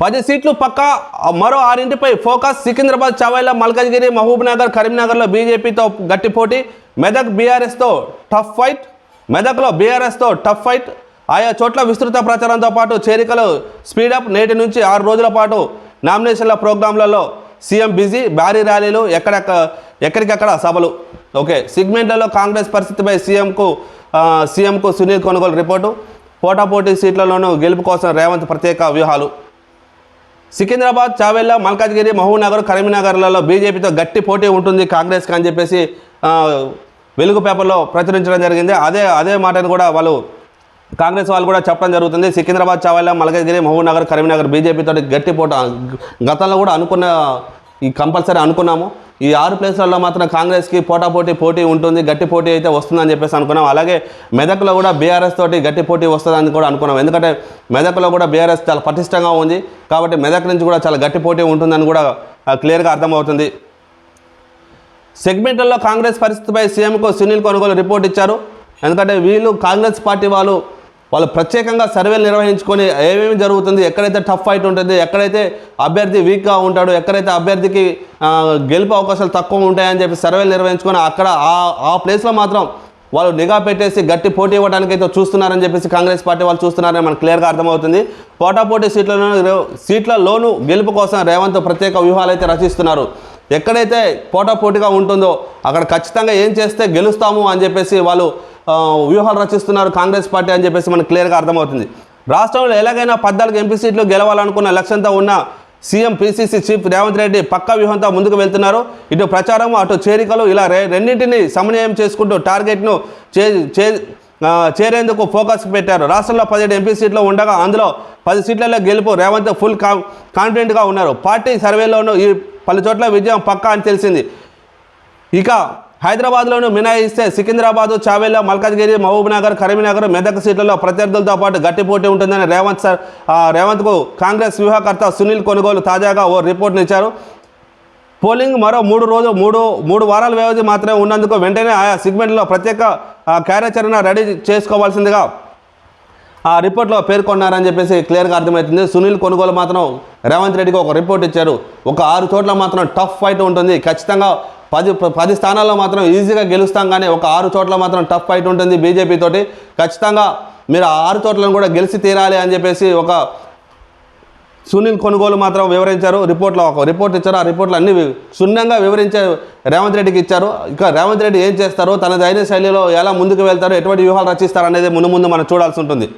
పది సీట్లు పక్క మరో ఆరింటిపై ఫోకస్ సికింద్రాబాద్ చవైల మల్కాజ్గిరి మహబూబ్నగర్ కరీంనగర్లో బీజేపీతో గట్టి పోటీ. మెదక్ బీఆర్ఎస్తో టఫ్ ఫైట్. మెదక్లో బీఆర్ఎస్తో టఫ్ ఫైట్. ఆయా చోట్ల విస్తృత ప్రచారంతో పాటు చేరికలు స్పీడప్ నేటి నుంచి ఆరు రోజుల పాటు నామినేషన్ల ప్రోగ్రాంలలో సీఎం బిజీ భారీ ర్యాలీలు ఎక్కడెక్క ఎక్కడికెక్కడ సభలు. ఓకే సిగ్మెంట్లలో కాంగ్రెస్ పరిస్థితిపై సీఎంకు సీఎంకు సునీల్ కొనుగోలు రిపోర్టు. పోటాపోటీ సీట్లలోనూ గెలుపు కోసం రేవంత్ ప్రత్యేక వ్యూహాలు. సికింద్రాబాద్ చావెళ్ళ మల్కాజ్గిరి మహబూబ్నగర్ కరీంనగర్లలో బీజేపీతో గట్టి పోటీ ఉంటుంది కాంగ్రెస్కి అని చెప్పేసి వెలుగు పేపర్లో ప్రచురించడం జరిగింది. అదే అదే మాటను కూడా వాళ్ళు కాంగ్రెస్ వాళ్ళు కూడా చెప్పడం జరుగుతుంది. సికింద్రాబాద్ చావెళ్ళ మల్కాజ్గిరి మహబూబ్నగర్ కరీంనగర్ బీజేపీతో గట్టి పోట గతంలో కూడా అనుకున్న ఈ కంపల్సరీ అనుకున్నాము. ఈ ఆరు ప్లేస్లలో మాత్రం కాంగ్రెస్కి పోటాపోటీ పోటీ ఉంటుంది గట్టి పోటీ అయితే వస్తుందని చెప్పేసి అనుకున్నాం. అలాగే మెదక్లో కూడా బీఆర్ఎస్ తోటి గట్టి పోటీ వస్తుందని కూడా అనుకున్నాం. ఎందుకంటే మెదక్లో కూడా బీఆర్ఎస్ చాలా పటిష్టంగా ఉంది. కాబట్టి మెదక్ నుంచి కూడా చాలా గట్టి పోటీ ఉంటుందని కూడా క్లియర్గా అర్థమవుతుంది. సెగ్మెంట్లలో కాంగ్రెస్ పరిస్థితిపై సీఎంకు సునీల్ కొనుగోలు రిపోర్ట్ ఇచ్చారు. ఎందుకంటే వీళ్ళు కాంగ్రెస్ పార్టీ వాళ్ళు వాళ్ళు ప్రత్యేకంగా సర్వేలు నిర్వహించుకొని ఏమేమి జరుగుతుంది ఎక్కడైతే టఫ్ ఫైట్ ఉంటుంది ఎక్కడైతే అభ్యర్థి వీక్గా ఉంటాడో ఎక్కడైతే అభ్యర్థికి గెలుపు అవకాశాలు తక్కువ ఉంటాయని చెప్పి సర్వేలు నిర్వహించుకొని అక్కడ ఆ ఆ ప్లేస్లో మాత్రం వాళ్ళు నిఘా పెట్టేసి గట్టి పోటీ ఇవ్వడానికి అయితే చూస్తున్నారని చెప్పేసి కాంగ్రెస్ పార్టీ వాళ్ళు చూస్తున్నారని మనకు క్లియర్గా అర్థమవుతుంది. పోటాపోటీ సీట్లలో సీట్లలోనూ గెలుపు కోసం రేవంత్ ప్రత్యేక వ్యూహాలు అయితే రచిస్తున్నారు. ఎక్కడైతే పోటాపోటీగా ఉంటుందో అక్కడ ఖచ్చితంగా ఏం చేస్తే గెలుస్తాము అని చెప్పేసి వాళ్ళు వ్యూహాలు రచిస్తున్నారు కాంగ్రెస్ పార్టీ అని చెప్పేసి మనకు క్లియర్గా అర్థమవుతుంది. రాష్ట్రంలో ఎలాగైనా పద్నాలుగు ఎంపీ సీట్లు గెలవాలనుకున్న లక్ష్యంతో ఉన్న CM PCC chief Revanth Reddy పక్క వ్యూహంతో ముందుకు వెళ్తున్నారు. ఇటు ప్రచారం అటు చేరికలు ఇలా రెండింటినీ రెండింటిని సమన్వయం చేసుకుంటూ టార్గెట్ను చే చే చేరేందుకు ఫోకస్ పెట్టారు. రాష్ట్రంలో పదిహేడు ఎంపీ సీట్లు ఉండగా అందులో పది సీట్లలో గెలుపు రేవంత్ ఫుల్ కా కాన్ఫిడెంట్గా ఉన్నారు. పార్టీ సర్వేలోనూ ఈ పలు చోట్ల విజయం పక్కా అని తెలిసింది. ఇక హైదరాబాద్లోనూ మినహాయిస్తే సికింద్రాబాద్ చావేలో మల్కాజ్గిరి మహబూబ్నగర్ కరీంనగర్ మెదక్ సీట్లలో ప్రత్యర్థులతో పాటు గట్టి పోటీ ఉంటుందని రేవంత్ సార్ రేవంత్కు కాంగ్రెస్ వ్యూహకర్త సునీల్ కొనుగోలు తాజాగా ఓ రిపోర్ట్నిచ్చారు పోలింగ్ మరో మూడు రోజు మూడు మూడు వారాల వ్యవధి మాత్రమే ఉన్నందుకు వెంటనే ఆయా సెగ్మెంట్లో ప్రత్యేక కార్యాచరణ రెడీ చేసుకోవాల్సిందిగా ఆ రిపోర్ట్లో పేర్కొన్నారని చెప్పేసి క్లియర్గా అర్థమవుతుంది. సునీల్ కొనుగోలు మాత్రం రేవంత్ రెడ్డికి ఒక రిపోర్ట్ ఇచ్చారు. ఒక ఆరు చోట్ల మాత్రం టఫ్ ఫైట్ ఉంటుంది. ఖచ్చితంగా పది పది స్థానాల్లో మాత్రం ఈజీగా గెలుస్తాం కానీ ఒక ఆరు చోట్ల మాత్రం టఫ్ ఫైట్ ఉంటుంది బీజేపీ తోటి. ఖచ్చితంగా మీరు ఆ ఆరు చోట్లను కూడా గెలిచి తీరాలి అని చెప్పేసి ఒక సునీల్ కొనుగోలు మాత్రం వివరించారు. రిపోర్ట్లో ఒక రిపోర్ట్ ఇచ్చారు. ఆ రిపోర్ట్లు అన్ని వి- వివరించే రేవంత్ రెడ్డికి ఇచ్చారు. ఇక రేవంత్ రెడ్డి ఏం చేస్తారో తన దైన శైలిలో ఎలా ముందుకు వెళ్తారో ఎటువంటి వ్యూహాలు రచిస్తారు అనేది ముందు ముందు మనం చూడాల్సి ఉంటుంది.